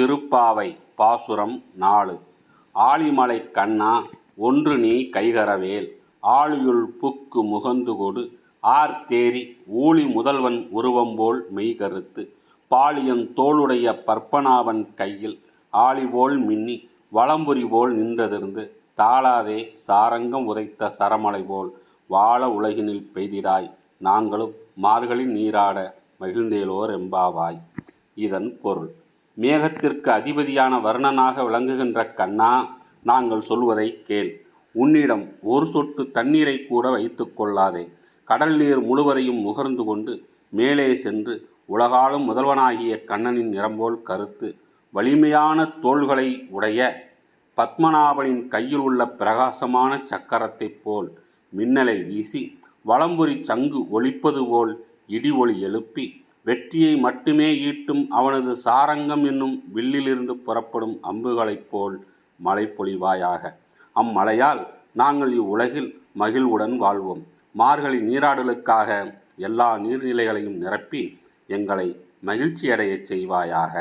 திருப்பாவை பாசுரம் நாலு. ஆழிமலை கண்ணா ஒன்று நீ கைகரவேல். ஆழியுள் புக்கு முகந்து கொடு. ஆர் தேரி ஊழி முதல்வன் உருவம்போல் மெய்கருத்து பாலியன் தோளுடைய பற்பனாவன் கையில் ஆழிபோல் மின்னி வளம்புரி போல் நின்றதிருந்து. தாளாதே சாரங்கம் உதைத்த சரமலை போல் வாழ உலகினில் பெய்திடாய். நாங்களும் மார்களின் நீராட மகிழ்ந்தேலோர் எம்பாவாய். இதன் பொருள். மேகத்திற்கு அதிபதியான வர்ணனாக விளங்குகின்ற கண்ணா நாங்கள் சொல்வதை கேள். உன்னிடம் ஒரு சொட்டு தண்ணீரை கூட வைத்து கொள்ளாதே. கடல் நீர் முழுவதையும் முகர்ந்து கொண்டு மேலே சென்று உலகாலும் முதல்வனாகிய கண்ணனின் நிறம்போல் கருத்து வலிமையான தோள்களை உடைய பத்மநாபனின் கையில் உள்ள பிரகாசமான சக்கரத்தைப் போல் மின்னலை வீசி வளம்புரி சங்கு ஒலிப்பது போல் இடி ஒளி எழுப்பி வெற்றியை மட்டுமே ஈட்டும் அவனது சாரங்கம் என்னும் வில்லிலிருந்து புறப்படும் அம்புகளைப் போல் மழை பொழிவாயாக அம்மழையால் நாங்கள் இவ்வுலகில் மகிழ்வுடன் வாழ்வோம். மார்கழி நீராடலுக்காக எல்லா நீர்நிலைகளையும் நிரப்பி எங்களை மகிழ்ச்சியடையச் செய்வாயாக.